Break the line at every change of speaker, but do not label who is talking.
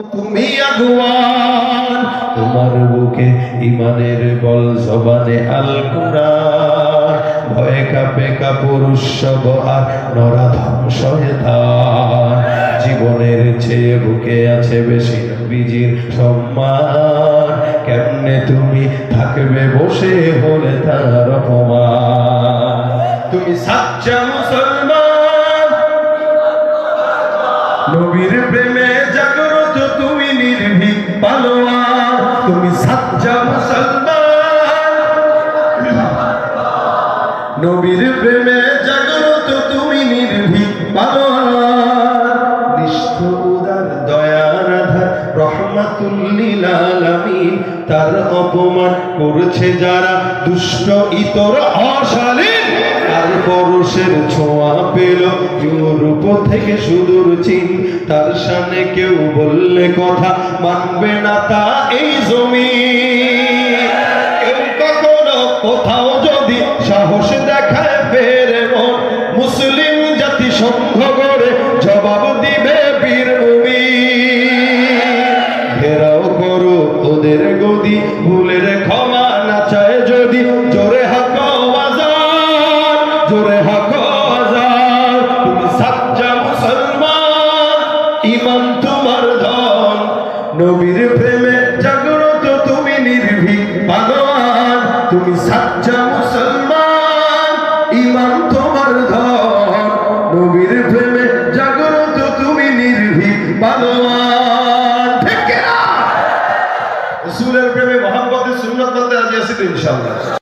তুমি আগুয়ান। তোমার বুকে ইমানের বল জবানে আল কুরআন কাপে সব আর নরা ধ্বংস জীবনের চেয়ে বুকে আছে বেশি নবীজির সম্মান। কেমনে তুমি থাকবে বসে হলে তার অপমান? তুমি সাচ্চা মুসলমান। নবীর প্রেমে তুমি নির্ভীক পালোয়ার, তুমি সাচ্চা মুসলমান। নবীর প্রেমে জাগ্রত তুমি নির্ভীক পালোয়ার। নিষ্ঠ উদার দয়ার আধার রহমাতুল্লিল আলামিন, তার অপমান করছে যারা দুষ্ট ইতর তার পরশের ছোঁয়া পেল। ইউরোপ থেকে সুদূর চীন, তার সামনে কেউ বললে কথা মানবে না তা এই জমি কোথাও যদি সাহস দেখায় ফেরে মুসলিম জাতি সংঘ করে জবাব দিবে বীর ঘেরাও করো ওদের গদি, ভুলের আজান জোরে তুমি সাচ্চা মুসলমান ইমান তোমার ধন। নবীর প্রেমে জাগ্রত তুমি নির্ভীক ভগবান। তুমি সাচ্চা মুসলমান ইমান তোমার ধন। নবীর প্রেমে জাগ্রত তুমি নির্ভীক ভগবান। ঠিক কিনা? রসুলের প্রেমে মোহাম্মদের সুন্নত বলতে রাজি আছি ইনশাআল্লাহ।